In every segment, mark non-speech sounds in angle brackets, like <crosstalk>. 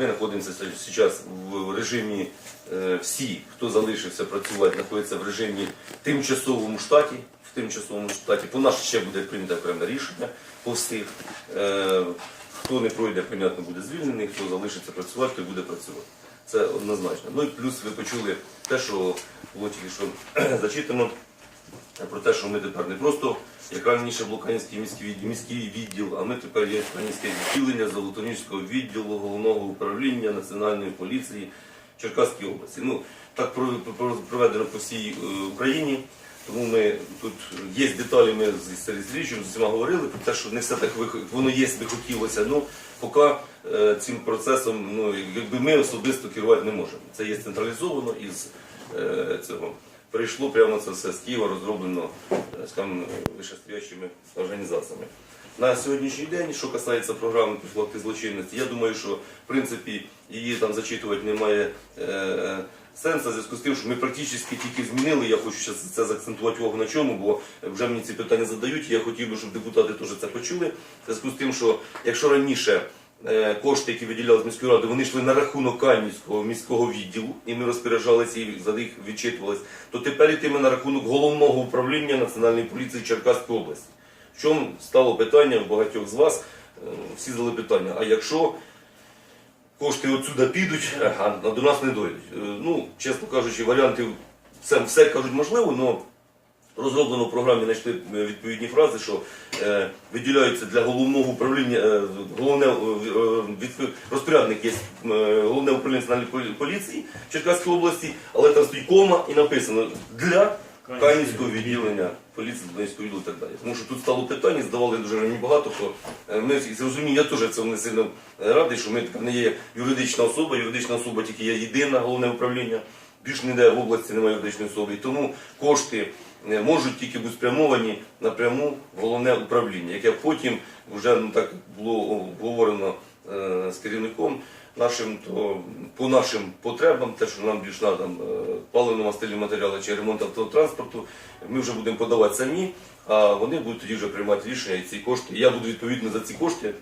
Ми знаходимося зараз в режимі е, всі, хто залишився працювати, знаходяться в режимі тимчасовому штаті. В тимчасовому штаті по нас ще буде прийнято окреме рішення по всіх. Е, Хто не пройде, понятно, буде звільнений, хто залишиться працювати, той буде працювати. Це однозначно. Ну і плюс ви почули те, що було тільки що <clears throat> зачитано про те, що ми тепер не просто, як раніше був Канівський міський міський відділ, а ми тепер є Канівське відділення Золотоніського відділу головного управління Національної поліції Черкаської області. Ну, так про- про- проведено по всій е, Україні. Тому ми тут є деталі, ми з Сергієм з усіма говорили про те, що не все так воно є, би хотілося. Ну, поки е, цим процесом ну, якби ми особисто керувати не можемо. Це є централізовано із е, цього. Прийшло прямо це все з Києва, розроблено е, скажімо, вищестоящими організаціями. На сьогоднішній день, що касається програми профілактики злочинності, я думаю, що в принципі її там зачитувати немає е, сенсу, зв'язку з тим, що ми практично тільки змінили. Я хочу це заакцентувати увагу на чому, бо вже мені ці питання задають. і Я хотів би, щоб депутати теж це почули. В зв'язку з тим, що якщо раніше е, кошти, які виділяли з міської ради, вони йшли на рахунок Канівського міського відділу, і ми розпоряджалися і за них відчитувалися, то тепер йтиме на рахунок головного управління Національної поліції Черкаської області. В чому стало питання в багатьох з вас? Е, Всі задали питання. А якщо кошти отсюди підуть, а до нас не дойдуть? Е, Ну, чесно кажучи, варіантів це все кажуть можливо, але розроблено в програмі знайшли е, відповідні фрази, що е, виділяються для головного управління, е, головне е, від- розпорядник є е, головне управління національної полі- поліції Черкаської області, але там стоїть кома і написано для Канівського відділення поліції Донецького відділу і так далі. Тому що тут стало питання, здавали дуже мені багато хто. Е, Ми всі зрозуміли, я теж цьому не сильно радий, що ми не є юридична особа, юридична особа тільки є єдина головне управління. Більш ніде в області немає юридичної особи. І тому кошти е, можуть тільки бути спрямовані напряму в головне управління, яке потім вже ну, так було обговорено е, з керівником нашим, то по нашим потребам, те, що нам більш там, е, паливно-мастильні матеріали чи ремонт автотранспорту, ми вже будемо подавати самі, а вони будуть тоді вже приймати рішення і ці кошти. Я буду відповідно за ці кошти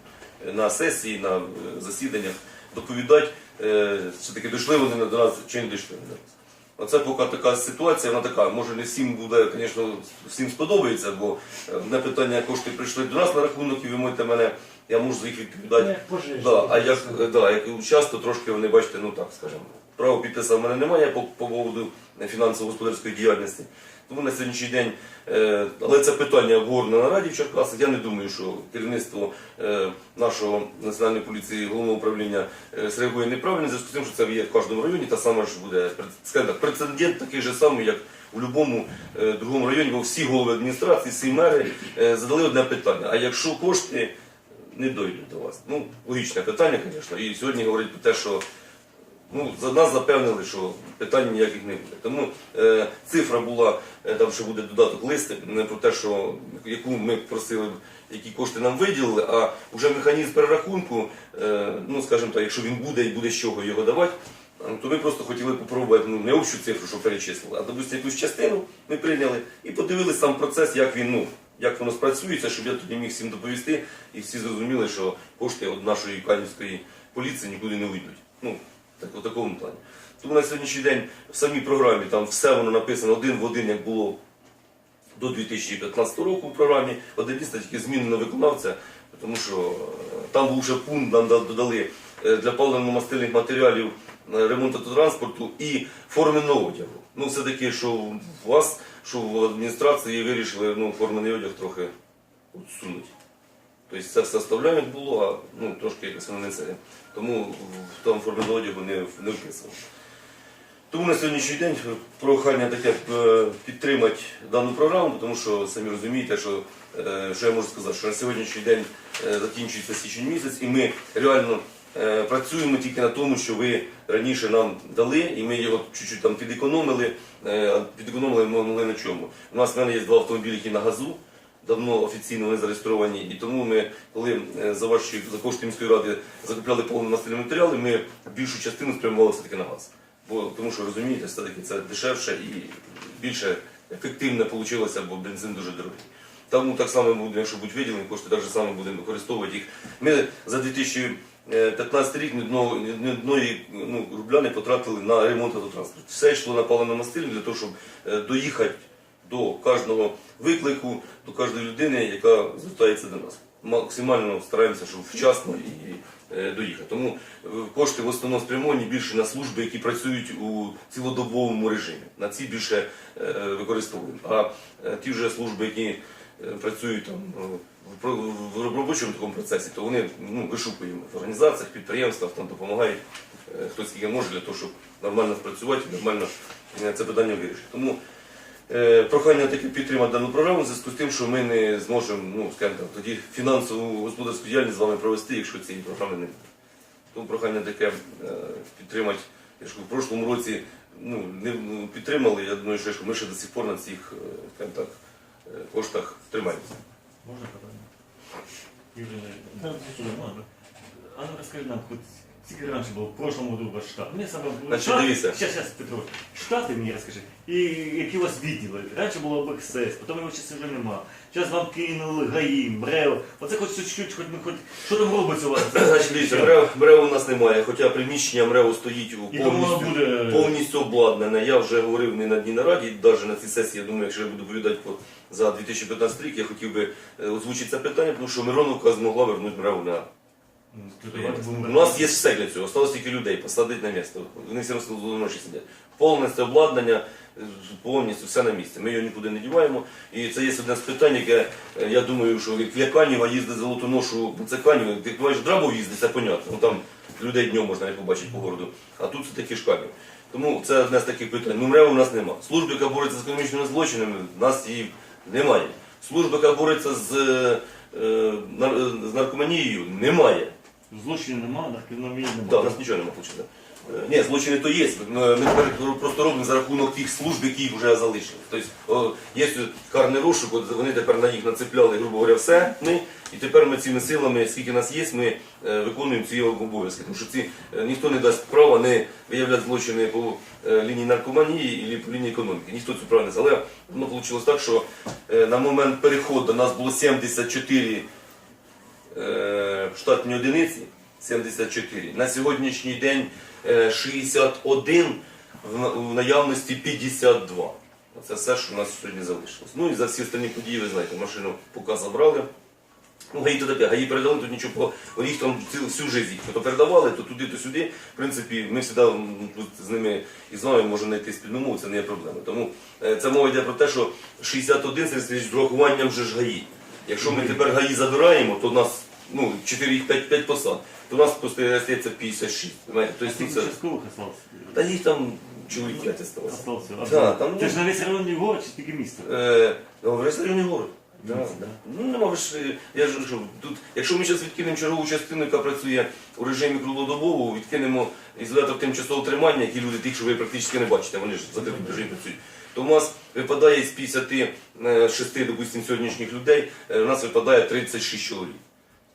е, на сесії, на засіданнях доповідати, е, все-таки дійшли вони до нас чи не дійшли до нас. Оце поки така ситуація, вона така. Може не всім буде, звісно, всім сподобається, бо не одне питання кошти прийшли до нас на рахунок, і ви можете мене, я можу за їх відповідати. Да, а як, е, да, як часто трошки вони бачите, ну так скажімо, право підпису в мене немає по, по поводу фінансово-господарської діяльності. Тому на сьогоднішній день, е, але це питання обговорено на раді в Черкасах. Я не думаю, що керівництво е, нашого національної поліції головного управління е, зреагує неправильно, зв'язку з тим, що це є в кожному районі, та саме ж буде скажімо прецедент такий же самий, як у будь-якому е, другому районі, бо всі голови адміністрації, всі мери е, задали одне питання. А якщо кошти не дойдуть до вас. Ну, логічне питання, звісно. І сьогодні говорять про те, що ну, за нас запевнили, що питань ніяких не буде. Тому е, цифра була, е, там ще буде додаток листи, не про те, що яку ми просили, які кошти нам виділили, а вже механізм перерахунку, е, ну скажімо так, якщо він буде і буде з чого його давати. То ми просто хотіли попробувати ну, не общу цифру, що перечислили, а допустимо якусь частину ми прийняли і подивилися сам процес, як він ну, як воно спрацюється, щоб я тоді міг всім доповісти, і всі зрозуміли, що кошти від нашої канівської поліції нікуди не уйдуть. Ну, так, у такому плані. Тому на сьогоднішній день в самій програмі там все воно написано один в один, як було до 2015 року в програмі. Один тільки змінено виконавця, тому що е, там був ще пункт, нам додали е, для паливно-мастильних матеріалів е, ремонт автотранспорту і форменого одягу. Ну, все-таки, що у вас, що в адміністрації вирішили ну, формений одяг трохи сунути. Тобто це все оставляємо, було, а ну, трошки якось воно не це. Тому в тому форменого одягу не, не вписано. Тому на сьогоднішній день прохання таке е, підтримати дану програму, тому що самі розумієте, що, е, що я можу сказати, що на сьогоднішній день е, закінчується січень місяць, і ми реально працюємо тільки на тому, що ви раніше нам дали, і ми його чуть-чуть там підекономили. Підекономили ми на чому. У нас в мене є два автомобілі, які на газу. Давно офіційно вони зареєстровані, і тому ми, коли е, за ваші за кошти міської ради закупляли повномастильні матеріали, ми більшу частину спрямували все-таки на газ. Бо тому що розумієте, все-таки це дешевше і більше ефективне вийшло, бо бензин дуже дорогий. Тому так само ми будемо, якщо будуть виділені кошти, так само будемо використовувати їх. Ми за е, 15 рік ні одного, ні одної ну, рубля не потратили на ремонт автотранспорту. Все йшло на паливно-мастильне для того, щоб е, доїхати до кожного виклику, до кожної людини, яка звертається до нас. Максимально стараємося, щоб вчасно і е, доїхати. Тому е, кошти в основному спрямовані більше на служби, які працюють у цілодобовому режимі. На ці більше е, використовуємо. А ті вже служби, які працюють там в робочому такому процесі, то вони ну, вишукуємо в організаціях, підприємствах, там допомагають е, хто скільки може для того, щоб нормально спрацювати, нормально це питання вирішити. Тому Прохання таке підтримати дану програму в зв'язку з тим, що ми не зможемо, ну скажімо тоді фінансову господарську діяльність з вами провести, якщо цієї програми не буде. Тому прохання таке е, підтримати. Я ж в прошлому році ну, не ну, підтримали. Я думаю, що ми ще до сих пор на цих е, скажімо так, е, коштах тримаємося. Можна питання? Юрій, ну. Ну розкажи нам, хоч скільки раніше було в прошлому году у вас штат? Мені саме Значить, штат- дивіться. Щас, щас, Петро. Штати мені розкажи. І які у вас відділи? Раніше було БХСС, потім його часи вже нема. Зараз вам кинули ГАІ, МРЕО. Оце хоч чуть-чуть, хоч, ну, хоч, що там робиться у вас? <clears throat> Значить, дивіться, МРЕВ, МРЕВ у нас немає, хоча приміщення МРЕВ стоїть у І тому воно повністю, буде... повністю обладнане. Я вже говорив не на дні нараді, навіть на цій сесії, я думаю, якщо я буду доповідати по, за 2015 рік, я хотів би е, озвучити це питання, тому що Мироновка змогла вернути МРЕВ на У нас є все для цього, осталось тільки людей, посадити на місце. Вони всі ночі сидять. Повністю обладнання, повністю все на місці. Ми його нікуди не діваємо. І це є одне з питань, яке е, я думаю, що як для Канєва їздить золотоношу, бо це Канєва, ти бачиш, Драбов їздить, це понятно. Ну там людей днем можна не побачити по городу. А тут все таки шкалів. Тому це одне з таких питань. Ну, МРЕВ у нас нема. Служби, яка бореться з економічними злочинами, в нас її немає. Служба, яка бореться з, е, е, з наркоманією, немає. Злочинів нема, наркономії Да, у нас нічого немає виходить. Е, Ні, злочини то є. Ми тепер просто робимо за рахунок тих служб, які вже залишили. Тобто є карний розшук, вони тепер на них нацепляли, грубо говоря, все. Ми, і тепер ми цими силами, скільки нас є, ми е, виконуємо ці обов'язки. Тому що ці е, ніхто не дасть права не виявляти злочини по лінії наркоманії або по лінії економіки. Ніхто цю право не знає. Але воно вийшло так, що на момент переходу нас було 74 е, штатні одиниці 74. На сьогоднішній день е, 61, в наявності 52. Це все, що у нас сьогодні залишилось. Ну і за всі остальні події, ви знаєте, машину поки забрали. Ну, гаї то таке, гаї передали, тут нічого, по- їх там всю життя їх то передавали, то туди, то сюди. В принципі, ми завжди з ними і з вами можемо знайти спільну мову, це не є проблема. Тому е, це мова йде про те, що 61 з урахуванням вже ж гаї. Якщо ми тепер гаї забираємо, то у нас ну, 4, 5, 5 посад, то у нас просто остається 56. Понимаєте? Тобто, Скільки це, участкових осталось? та їх там чоловік 5 осталося. Осталось. Да, там, Це ну, ж на весь районний город чи тільки місто? Е, ну, в районний город. Да, да. Ну нема ж, е, я ж кажу, тут, якщо ми зараз відкинемо чергову частину, яка працює у режимі круглодобового, відкинемо ізолятор тимчасового тримання, які люди тих, що ви практично не бачите, вони ж в закритому режимі працюють. То у нас випадає з 56, допустим, сьогоднішніх людей, е, у нас випадає 36 чоловік.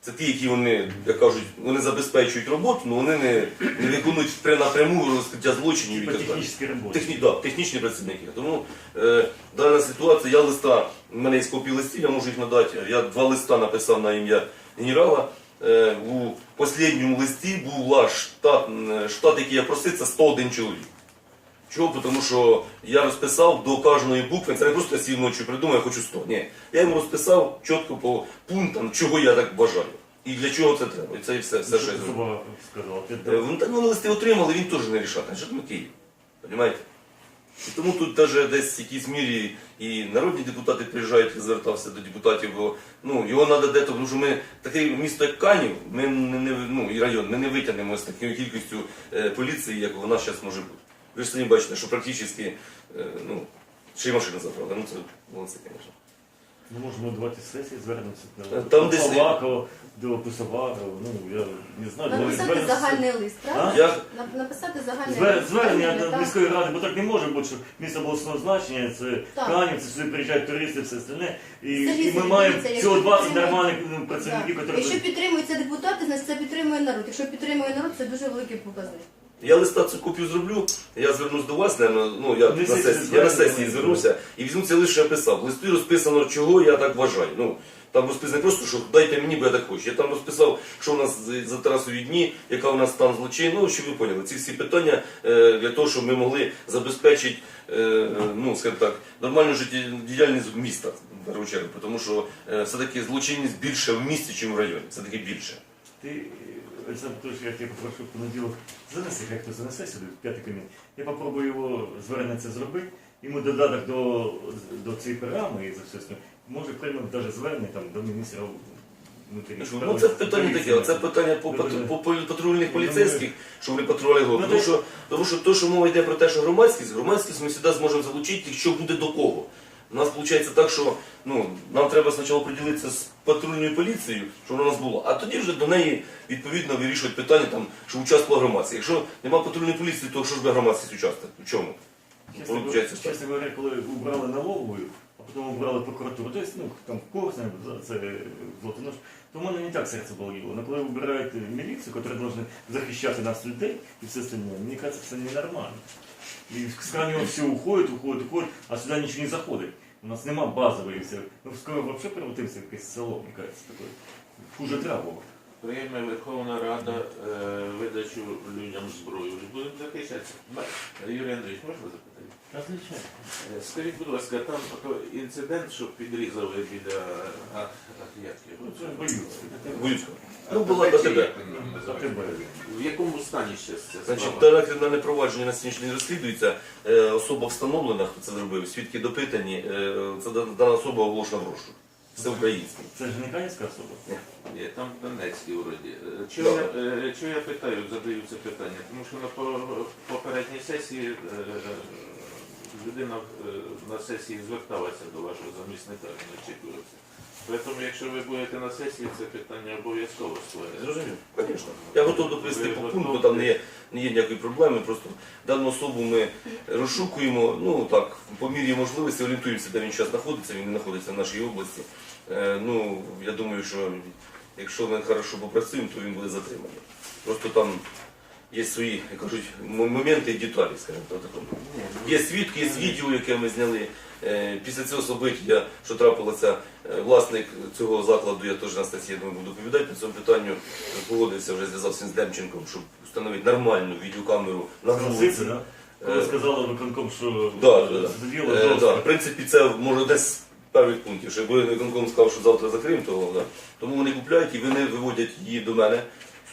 Це ті, які вони, як кажуть, вони забезпечують роботу, але вони не, не виконують при- напряму розкриття злочинів і Типа так далі. технічні роботи. Техні, да, технічні працівники. Тому е, дана ситуація, я листа, в мене є копії листів, я можу їх надати. Я два листа написав на ім'я генерала. Е, у останньому листі була штат, е, штат, який я просив, це 101 чоловік. Чого? Тому що я розписав до кожної букви, це не просто сів ночі придумав, я хочу 100. Ні. Я йому розписав чітко по пунктам, чого я так бажаю. І для чого це треба. І це і все, все що я зробив. Е, Вони так вони листи отримали, він теж не рішати. Що ми Київ? Понимаєте? І тому тут навіть десь в якійсь мірі і народні депутати приїжджають, я звертався до депутатів, бо ну, його треба де тому що ми таке місто, як Канів, ми не, не, ну, і район, ми не витягнемо з такою кількістю е, поліції, як вона зараз може бути. Ви ж самі бачите, що практично е, ну, ще й машину забрали. Ну це молодці, звісно. Ми можемо давати сесії, звернемося до там десь- Павлакова, до Писоварова, ну, я не знаю. ну, Написати звернемося- загальний лист, правда? Я Нап- Написати загальний Звер- лист. Звернення до міської ради, бо так не може бути, що місто обласного значення, це Так. Канів, це сюди приїжджають туристи, все остальне. І, Сергій і ми Сергійович, маємо дивіться, всього якщо 20 підтримує- нормальних ну, працівників, Якщо підтримуються депутати, значить це підтримує народ. Якщо підтримує народ, це дуже великий показник. Я листа цю копію зроблю, я звернусь до вас, наверно, ну я на сесії, я на сесії звернуся і візьму це лише що я писав. В листі розписано, чого я так вважаю. Ну, там розписано не просто, що дайте мені, бо я так хочу. Я там розписав, що у нас за- Тарасові дні, яка у нас стан злочин. Ну, щоб ви поняли, ці всі питання е, для того, щоб ми могли забезпечити, е, ну, скажімо так, нормальну життєдіяльність міста, в першу чергу, тому що е, все-таки злочинність більше в місті, ніж в районі. Все-таки більше. Ти, Олександр Петрович, я тебе попрошу в понеділок занеси, як хто занесе сюди, п'ятий кабінет. Я попробую його звернення це зробити. Йому додаток до, до цієї програми і за все остальне. Може приймемо навіть звернення там, до міністра внутрішніх справ. Ну це питання таке, це питання по, патру- по, по патрульних поліцейських, що вони патрулювали. Ну, Тому що, тому що то, що мова йде про те, що громадськість, громадськість ми завжди зможемо залучити, якщо буде до кого. У нас виходить так, що ну, нам треба спочатку приділитися з патрульною поліцією, щоб вона у нас була, а тоді вже до неї відповідно вирішувати питання, там, що участвувала громадськість. Якщо немає патрульної поліції, то що ж би громадськість участвувати? У чому? Чесно, Получається, говоря, так. чесно говоря, коли убрали налоговую, а потім убрали прокуратуру, тобто, ну, там Корсня, це Золотонож, то в мене не так серце боліло. Но коли вибирають міліцію, яка повинна захищати нас людей і все остальне, мені кажется, це ненормально. І з крайнего все уходит, уходит, уходит, а сюди нічого не заходить. У нас нема базової все. Ну, скоро взагалі превратився в якесь село, мені кажеться, таке. Хуже треба. Прийме Верховна Рада е, видачу людям зброю. Будемо захищатися. Юрій Андрійович, можна запитати? Скажіть, будь ласка, там інцидент, що підрізали біля а, а, Ну, це. Ну, була до тебе. В якому стані ще це Значить, дане кримінальне провадження на сьогоднішній день розслідується. Е, особа встановлена, хто це зробив, свідки допитані. Е, це да- дана особа оголошена в розшук. Все українське. Це ж не канівська особа. Є, там Донецький вроді. Е, Чого я, е, чого я питаю, задаю це питання? Тому що на по- попередній сесії е, людина е, на сесії зверталася до вашого замісника, не очікується. Тому, якщо ви будете на сесії, це питання обов'язково створює. Зрозумів? Звісно. Я готов доповісти по пункту, там не є, не є ніякої проблеми. Просто дану особу ми розшукуємо, ну так, по мірі можливості орієнтуємося, де він зараз знаходиться, він не знаходиться в нашій області. Е, ну, я думаю, що якщо ми хорошо попрацюємо, то він буде затриманий. Просто там є свої, як кажуть, моменти і деталі, скажімо так. Є свідки, є відео, яке ми зняли. Е, Після цього собиття, що трапилося, е, власник цього закладу, я теж на статті, я буду доповідати по цьому питанню. Погодився, вже зв'язався з Демченком, щоб встановити нормальну відеокамеру на вулиці. да? Коли Е, сказали виконком, що Да, да, да. заділо Е, да, в принципі, це може десь з перших пунктів. Що якби виконком сказав, що завтра закриємо, то да. тому вони купляють і вони виводять її до мене.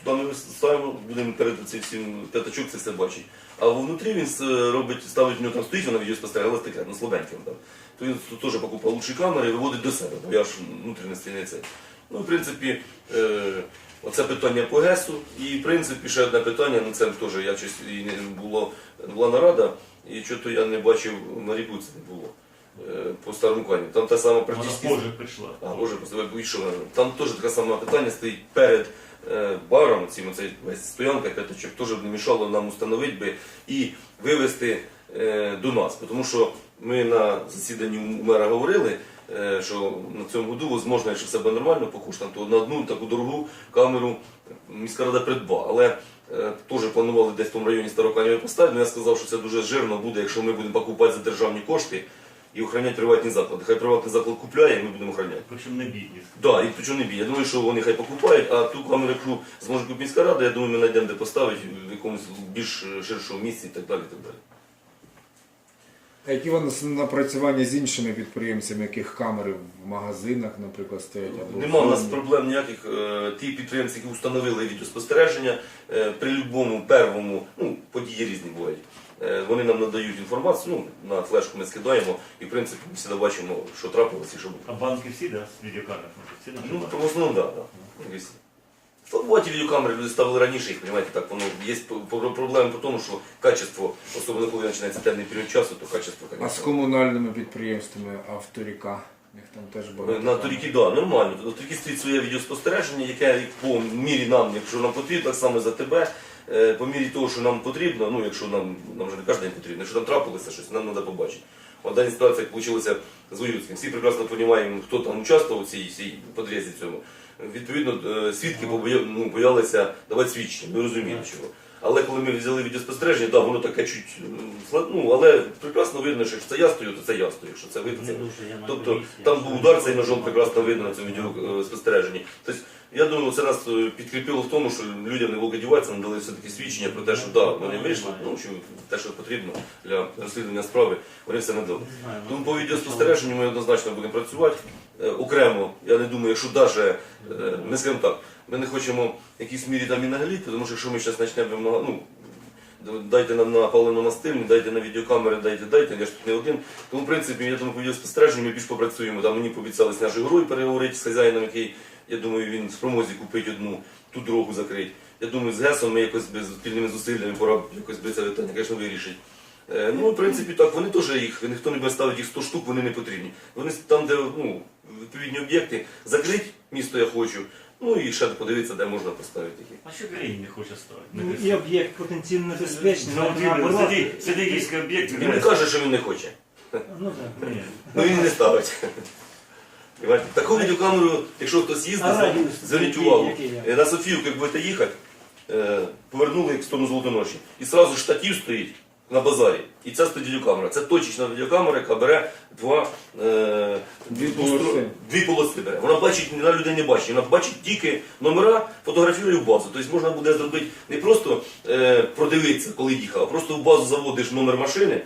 Ми ставимо, будемо перед цим всім п'ятачок це все бачить. А внутрі він робить, ставить в нього там стоїть, вона відеоспостерігала таке, ну слабеньким там. То він теж покупав лучші камери і виводить до себе, бо я ж внутрішнє стіни це. Ну, в принципі, е, оце питання по ГЕСу. І в принципі ще одне питання, ну це теж я щось і не було, була нарада, і що то я не бачив на ріку це не було. Е, по старому кані. Там та сама Вона практично. позже прийшла. А, Боже, просто вийшов. Там теж таке саме питання стоїть перед баром, цим оцей весь стоянка п'ятачок, теж не мішало нам установити би і вивезти е, до нас. Тому що ми на засіданні мера говорили, е, що на цьому году, можливо, якщо все буде нормально по коштам, то на одну таку дорогу камеру міська рада придбала. Але е, теж планували десь в тому районі Староканєві поставити, але я сказав, що це дуже жирно буде, якщо ми будемо покупати за державні кошти і охороняти приватні заклади. Хай приватний заклад купляє, і ми будемо охороняти. Причому не бідні. Да, і причому не бій. Я думаю, що вони хай покупають, а ту камеру, яку зможе купити міська рада, я думаю, ми знайдемо де поставити в якомусь більш ширшому місці і так далі. І так далі. А які вони напрацювання з іншими підприємцями, яких камери в магазинах, наприклад, стоять? Або Нема в нас в- проблем ніяких. Е, Ті підприємці, які встановили відеоспостереження, е, при будь-якому первому, ну, події різні бувають. Е, Вони нам надають інформацію, ну, на флешку ми скидаємо, і в принципі ми завжди бачимо, що трапилося і що буде. А банки всі, да, з відеокамер? Всі наші Ну, в основному, так. Да, да. Якісь. Слабуваті відеокамери люди ставили раніше, їх, розумієте, так, воно є по- проблеми по тому, що качество, особливо коли починається темний період часу, то качество, А з комунальними підприємствами авторіка? Їх там теж багато. На Туріки, так, да, нормально. На Туріки стоїть своє відеоспостереження, яке по мірі нам, якщо нам потрібно, так само за тебе, по мірі того, що нам потрібно, ну якщо нам, нам вже не кожен день потрібно, якщо нам трапилося щось, нам треба побачити. От дана ситуація, як вийшла з Воюцьким. Всі прекрасно розуміємо, хто там участвував у цій, цій подрізі цьому. Відповідно, е, свідки ну, боялися давати свідчення, ми розуміємо чого. Але коли ми взяли відеоспостереження, да, воно таке чуть м, ну, але прекрасно видно, що якщо це я стою, то це я стою. Що це видно. Це... Тобто там був удар цей ножом прекрасно видно на цьому відеоспостереженні. Тобто, я думаю, це нас е, підкріпило в тому, що людям не володіваються, надали все-таки свідчення про те, що да, вони вийшли, ну, що те, що потрібно для розслідування справи, вони все надали. Тому по відеоспостереженню ми однозначно будемо працювати е, окремо. Я не думаю, якщо навіть, ми скажемо так, ми не хочемо в якійсь мірі там і нагліти, тому що якщо ми зараз почнемо ну, дайте нам на паливно-мастильні, дайте на відеокамери, дайте, дайте, я ж тут не один. Тому, в принципі, я думаю, по відеоспостереженню ми більш попрацюємо. Там мені пообіцяли з нашою грою переговорити з хазяїном, який, я думаю, він спромозі купить одну, ту дорогу закрити. Я думаю, з ГЕСом ми якось без спільними зусиллями пора якось би це питання, звісно, вирішить. Е, Ну, в принципі, так, вони теж їх, ніхто не буде ставити їх 100 штук, вони не потрібні. Вони там, де ну, відповідні об'єкти, закрити місто я хочу, ну і ще подивитися, де можна поставити їх. А що країні не хоче ставити? Ну, і об'єкт потенційно небезпечний, Ну, от іменно, сидить, сидить якийсь об'єкт, Він не каже, що він не хоче. Ну так. Ні. Ну він не ставить. Понимаєте? Таку відеокамеру, якщо хтось їздить, А радіус зверніть який- увагу. який є? Е, На Софіївку, як будете їхати, е, повернули в сторону Золотоноші. І одразу штатів стоїть на базарі. І це студіокамера. Це точечна відеокамера, яка бере два, е, Дві полоси. Дві полоси бере. Вона бачить, вона людей не бачить. Вона бачить тільки номера, фотографірує в базу. Тобто можна буде зробити не просто е, продивитися, коли їхав, а просто в базу заводиш номер машини.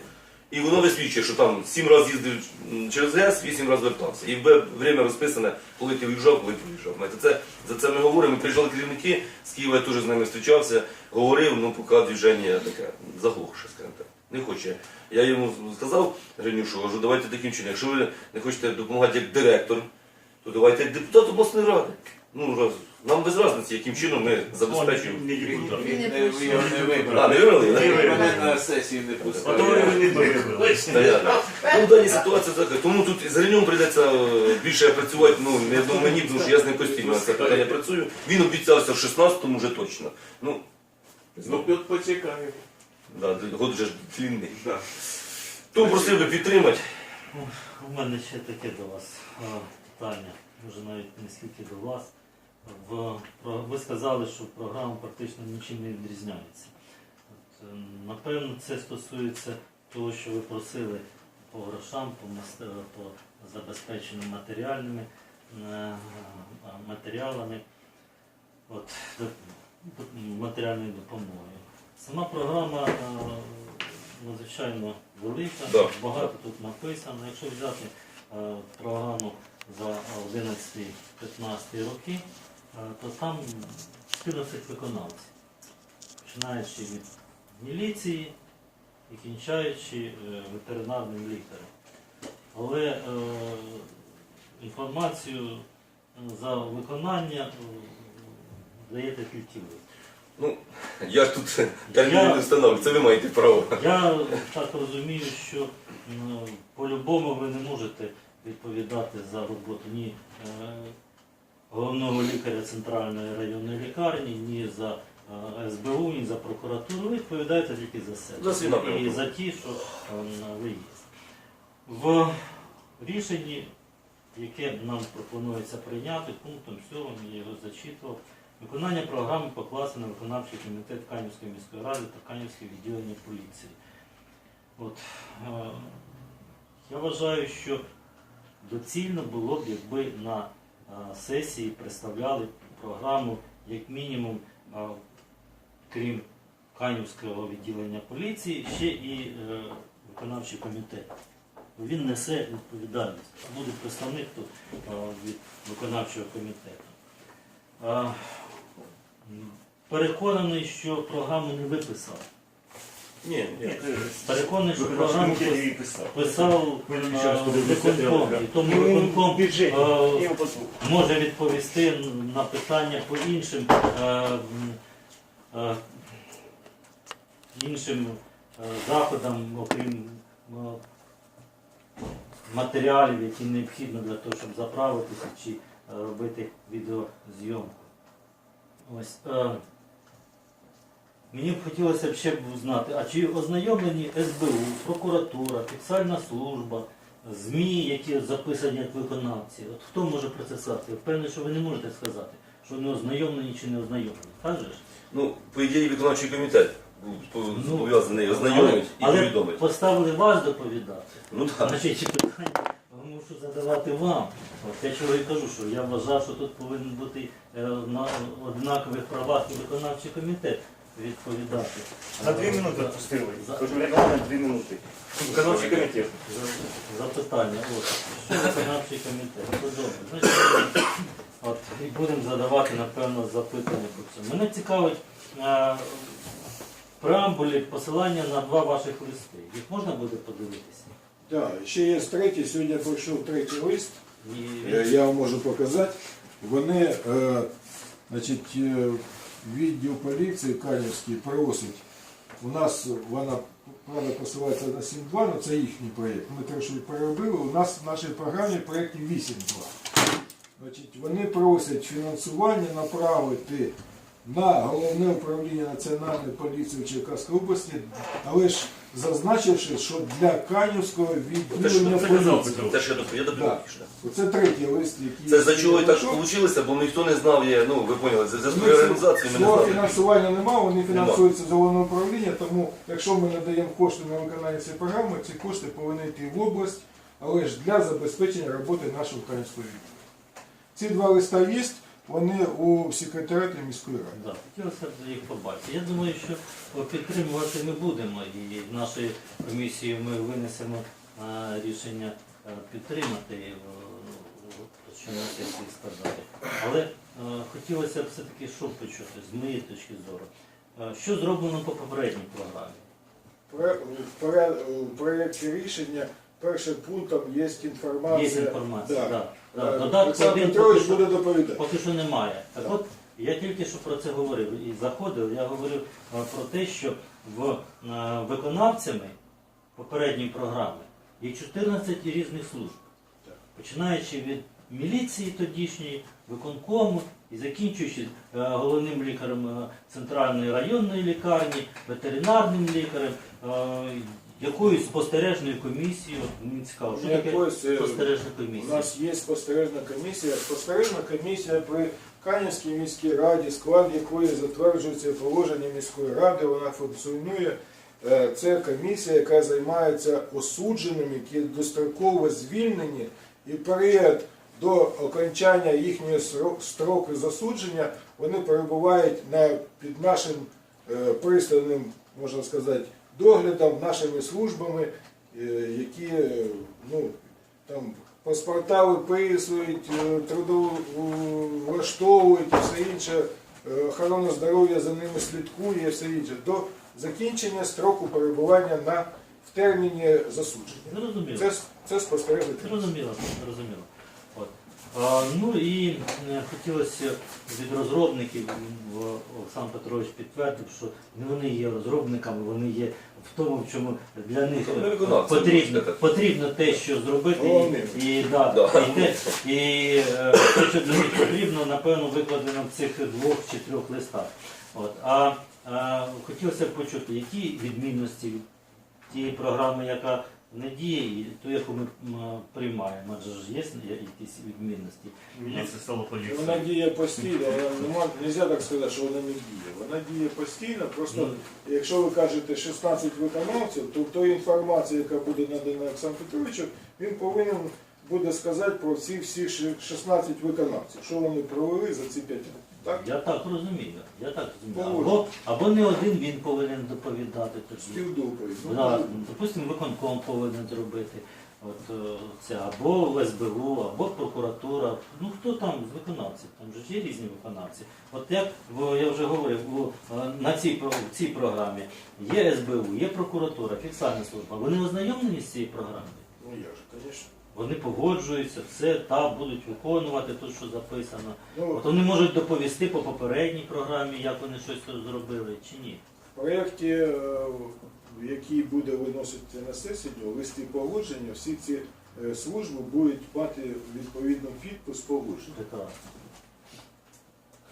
І воно висвічує, що там сім разів їздив через ГЕС, вісім разів вертався. І в время розписане, коли ти виїжджав, коли приїжджав. Це, за це ми говоримо. Приїжджали керівники з Києва, я теж з ними зустрічався, говорив, ну поки движення таке заглохше, скажімо так. Не хоче. Я йому сказав, Гринюшу, кажу, давайте таким чином, якщо ви не хочете допомагати як директор, то давайте як депутат обласної ради. Ну, раз, нам без різниці, яким чином ми забезпечуємо. Ви його не А, вибрали. не вибрали? Да? вибрали. Мене на сесії не А то вони не вибрали. Стояти. Ну, в даній ситуації така. Тому тут з Гриньом прийдеться е, більше працювати, ну, не одному мені, тому що я з ним постійно на це питання працюю. Він обіцявся в 16-му вже точно. Ну, Ну, тут почекаємо. да, год вже ж длинний. Да. Тому просив би підтримати. У мене ще таке до вас е, питання, може навіть не скільки до вас. В, ви сказали, що програма практично нічим не відрізняється. От, е, напевно, це стосується того, що ви просили по грошам, по, е, по забезпеченню матеріальними е, е, матеріалами, от, матеріальною допомогою. Сама програма надзвичайно велика, Да. багато тут написано. Якщо взяти програму за 11-15 роки, то там 14 виконавців, починаючи від міліції і кінчаючи е, ветеринарним лікарем. Але е, інформацію е, за виконання даєте тільки ви. Ну, я ж тут терміни не встановлю, це ви маєте право. Я так розумію, що по-любому ви не можете відповідати за роботу ні головного лікаря центральної районної лікарні, ні за е, СБУ, ні за прокуратуру. Ви відповідаєте тільки за себе За і за ті, що е, ви є. В рішенні, яке нам пропонується прийняти, пунктом 7, я його зачитував, Виконання програми покласти на виконавчий комітет Канівської міської ради та Канівське відділення поліції. От, е, я вважаю, що доцільно було б, якби на сесії представляли програму, як мінімум, е, крім Канівського відділення поліції, ще і е, виконавчий комітет. Він несе відповідальність. Буде представник тут е, від виконавчого комітету. Е, Переконаний, що програму не виписав. Ні, ні. Переконаний, що програму пис- писав. е, подивимося, виконком. І тому Ну, виконком бюджеті. е, може відповісти на питання по іншим, е, м, е, іншим е, заходам, окрім е, матеріалів, які необхідно для того, щоб заправитися чи е, робити відеозйомку. Ось. Е, Мені б хотілося б ще б знати, а чи ознайомлені СБУ, прокуратура, фіксальна служба, ЗМІ, які записані як виконавці. От хто може про це сказати? Я Впевнений, що ви не можете сказати. що не ознайомлені чи не ознайомлені. Так же ж? Ну, по ідеї, виконавчий комітет був Ну, зобов'язаний ознайомити і але, але повідомити. поставили вас доповідати. Ну так. Значить, питання мушу задавати вам. От я чого і кажу, що я вважав, що тут повинен бути е, на однакових правах і виконавчий комітет відповідати. На дві минути за- відпустили. за- Кажу, регламент дві минути. Виконавчий комітет. Запитання. От. Що виконавчий комітет? То добре. Значить, от, і будемо задавати, напевно, запитання про це. Мене цікавить е, преамбулі посилання на два ваших листи. Їх можна буде подивитися? Так, ще є третій, сьогодні пройшов третій лист. І Е, Я вам можу показати. Вони, е, значить, е, відділ поліції Канівський просить. У нас вона правда посилається на 7.2, але це їхній проєкт. Ми трошки переробили. У нас в нашій програмі проєкт проєкті 8.2. Вони просять фінансування направити на головне управління Національної поліції в Черкаській області, але ж зазначивши, що для Канівського Те, що відділення це казав поліції. Петро. Те, що я я доповів. Так. Оце третій лист, який Це за чого і так вийшло, бо ніхто не знав, є, ну ви поняли, за зв'язку Ми реорганізації ми не Свого знали. фінансування немає, вони фінансуються з головного управління, тому якщо ми надаємо кошти на виконання цієї програми, ці кошти повинні йти в область, але ж для забезпечення роботи нашого українського відділу. Ці два листа є, вони у секретаріаті міської ради. Да, хотілося б їх побачити. Я думаю, що підтримувати ми будемо і в нашій комісії ми винесемо рішення підтримати, е, що на сесії сказати. Але е, хотілося б все-таки що почути з моєї точки зору. Е, Що зроблено по попередній програмі? В проєкті рішення першим пунктом є інформація. Є інформація. Да. Да. Да. Е, Додатку Олександр один Петрович поки що- буде доповідати. Поки що немає. Так Так. от, я тільки що про це говорив і заходив, я говорив е, про те, що в е, виконавцями попередньої програми є 14 різних служб. Починаючи від міліції тодішньої, виконкому і закінчуючи е, головним лікарем е, центральної районної лікарні, ветеринарним лікарем, е, якоюсь спостережною комісією. Мені цікаво, що таке Якось, е, спостережна У комісія? нас є спостережна комісія. Спостережна комісія при Канівській міській раді, склад якої затверджується положення міської ради, вона функціонує. Е, Це комісія, яка займається осудженими, які достроково звільнені, і період до окончання їхнього сро- строку засудження вони перебувають на, під нашим е, пристальним, можна сказати, доглядом, нашими службами, е, які е, ну, там паспорта виписують, е, трудовлаштовують і все інше, охорона здоров'я за ними слідкує і все інше. До закінчення строку перебування на в терміні засудження. Зрозуміло. Це, це спостережна комісія. Зрозуміло, зрозуміло. Ну і е, хотілося від розробників, Олександр Петрович підтвердив, що не вони є розробниками, вони є в тому, в чому для них потрібно, потрібно те, що зробити, і, і, да, і, те, і е, те, що для них потрібно, напевно, викладено в цих двох чи трьох листах. От. А, а хотілося б почути, які відмінності від тієї програми, яка не діє, ту, яку ми приймаємо, адже ж є якісь відмінності. Міліція стала Вона діє постійно, вона не можна так сказати, що вона не діє. Вона діє постійно, просто Ну, якщо ви кажете 16 виконавців, то тої інформації, яка буде надана Олександру Петровичу, він повинен буде сказати про всі всі 16 виконавців, що вони провели за ці 5 років. Так? Я так розумію. Я так розумію. Або, або не один він повинен доповідати тоді. Співдоповідь. Ну, Да, допустимо, виконком повинен зробити. От, е, це, або СБУ, або прокуратура. Ну хто там з виконавців? Там же ж є різні виконавці. От як в- я вже говорив, у, е, на цій, про- в цій програмі є СБУ, є прокуратура, фіксальна служба. Вони ознайомлені з цією програмою? Ну я ж, звісно. Вони погоджуються, все та будуть виконувати те, що записано. Ну, От вони можуть доповісти по попередній програмі, як вони щось тут зробили, чи ні. в проєкті, е, який буде виносити на сесію, листі погодження, всі ці е, служби будуть мати відповідно підпис погодження. Прекрасно.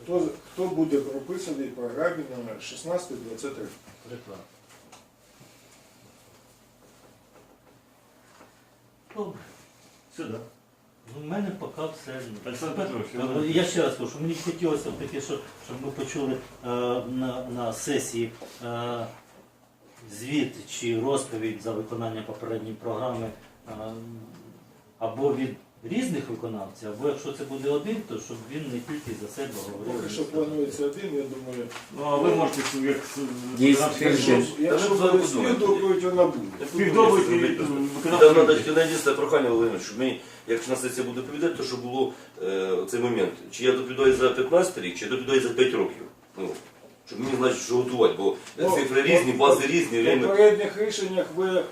Хто, хто буде прописаний в програмі номер 1623? Прекрасно. Добре. Сюди. Ну, в мене поки все. Олександр Петрович, я- Я ще раз кажу, мені б хотілося б таки, що, щоб ми почули е, на, на сесії е, звіт чи розповідь за виконання попередньої програми е, або від різних виконавців, або якщо це буде один, то щоб він не тільки за себе говорив. Поки що планується один, я думаю. Ну, а ви можете як Якщо, ви буде подумайте. вона буде. співдобуйте І Там тільки надійсне прохання, Володимир, щоб ми, якщо на сесія буде доповідати, то щоб було е, цей момент. Чи я доповідаю за 15 рік, чи я доповідаю за 5 років. Ну, щоб мені значить, що готувати, бо Ну, цифри різні, бази різні, В попередніх рішеннях ви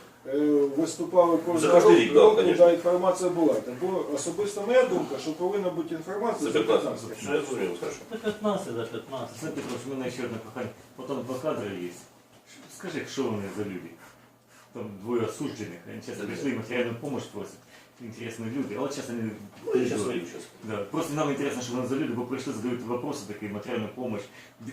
виступали За кожного року, рік, да, року, да, інформація була. Так, Бо особисто моя думка, що повинна бути інформація За за 15. 15. Я розумію, хорошо. За 15, за 15. Олександр Петрович, у мене ще одне кохання. Потім два кадри є. Скажи, що вони за люди? Там двоє осуджених, вони зараз прийшли, матеріальну допомогу просять Інтересні люди, але зараз вони... Ну, я щас свою, щас. Да. Просто нам интересно, что нам за люди, вы пришли, задают вопросы, такие, материальную помощь,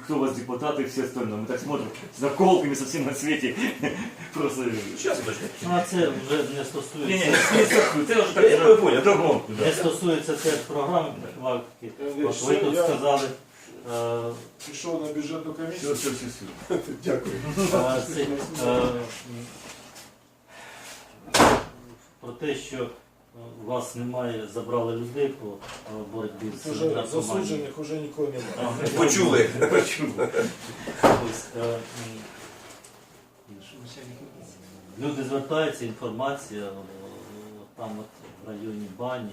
кто у вас депутаты и все остальное. Мы так смотрим, с наколками совсем на свете. <laughs> Просто... Щас, точно. Ну, а це вже не Не, не, стосується. не, не, це вже Я так понял. догонку, Не да. стосується теж програми профілактики. Е, От все, ви тут я- сказали. е, Пішов на бюджетну Все, комісію. все, все, все. <laughs> Дякую. А, це, е, про те, що е, вас немає, забрали людей по е, боротьбі з Уже наркоманією. засуджених уже нікого немає. Почули. Ось, е, м, Люди звертаються, інформація там от в районі бані,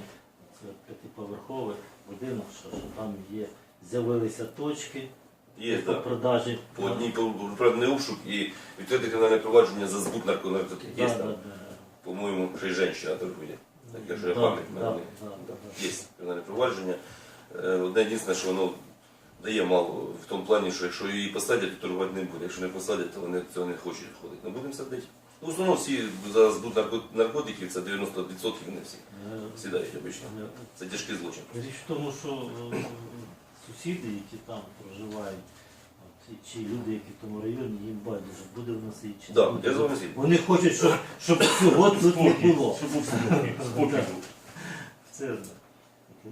це п'ятиповерховий будинок, що, що там є, з'явилися точки Є, по так. продажі. По одній проведений обшук і відкрите кримінальне провадження за збут наркотиків. Да, Є да, там, да. по-моєму, ще й жінка торгує. Так, якщо я Да, пам'ять да, мене да, да. є кримінальне провадження. Е, Одне єдине, що воно дає мало в тому плані, що якщо її посадять, то торгувати не буде. Якщо не посадять, то вони цього не хочуть ходити. Не будемо садити. Ну, в основному всі за збут нарко- наркотиків, це 90% вони всі Е, сідають обично. е, Це тяжкий злочин. Річ в тому, що е, сусіди, які там проживають, чи люди, які в тому районі, їм байдуже, буде в нас і чи не Да, буде. я з вами згідний. Вони хочуть, щоб, щоб цього тут не було. Щоб був спокій. Спокій був. Це таке,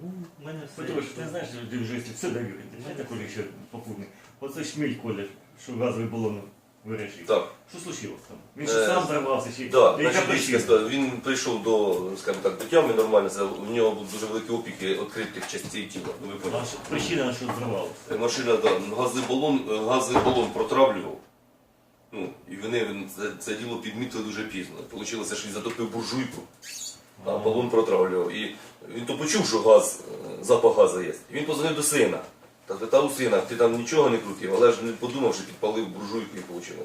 ну, в мене все. Петрович, ти знаєш, люди вже якщо все дають. Знаєте, коли ще попутний. Оце шміль колір, що газовий балон вирішив. Так. Що случилось там? Він Е, що сам взорвався, чи Да, яка значить, причина? дійсно, він прийшов до, скажімо так, до тями нормально, це, у нього були дуже великі опіки відкритих частей тіла. Ну, ви поняли. А що- Причина, на що взорвалося. Е, Машина, да, газобалон, е, газобалон протравлював. Ну, і вони він це, це діло підмітили дуже пізно. Получилося, що він затопив буржуйку, а балон протравлював. І він то почув, що газ, е, запах газу є. Він позвонив до сина. Та питав у сина, ти там нічого не крутив, але ж не подумав, що підпалив буржуйку і вийшло.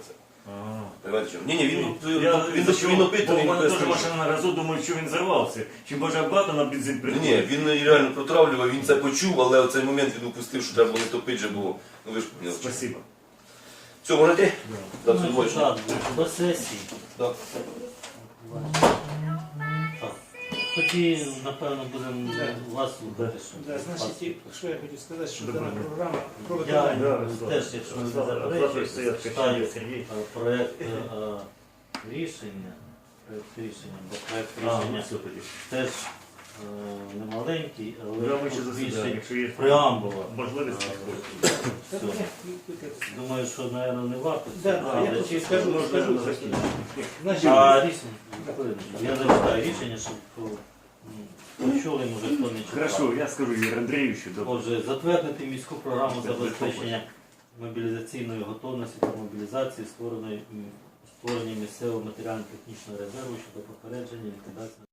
Понимаєте, чому? Ні, ні, він, він, Я він, за він, чого? Бо в мене без теж машина на газу, думаю, що він взорвався. Чи може обратно на бензин Ні, приходить? ні, він реально протравлював, він це почув, але в цей момент він упустив, що треба було не топити, вже було. Ну ви ж поняли. Спасибо. Все, можете? Да, Ну, все, це бачите. так, до сесії. Да. Тоді, напевно, будемо вас слухати. Да, значить, що я хотів сказати, що дана програма про виконання Да, теж, якщо не Завтра читаю е, проект е, рішення, проект рішення, бо проект А, ну рішення теж е, але Я вище тут засідання, більше преамбула. можливість. Думаю, що, мабуть, не варто. Я але просто скажу, можна скажу. закінчити. А рішення, я зачитаю рішення, щоб почули, може хто не читав. Хорошо, я скажу Юрію Андрійовичу. добре. Отже, затвердити міську програму забезпечення мобілізаційної готовності та мобілізації, створеної м, створення місцевого матеріально-технічного резерву щодо попередження ліквідації.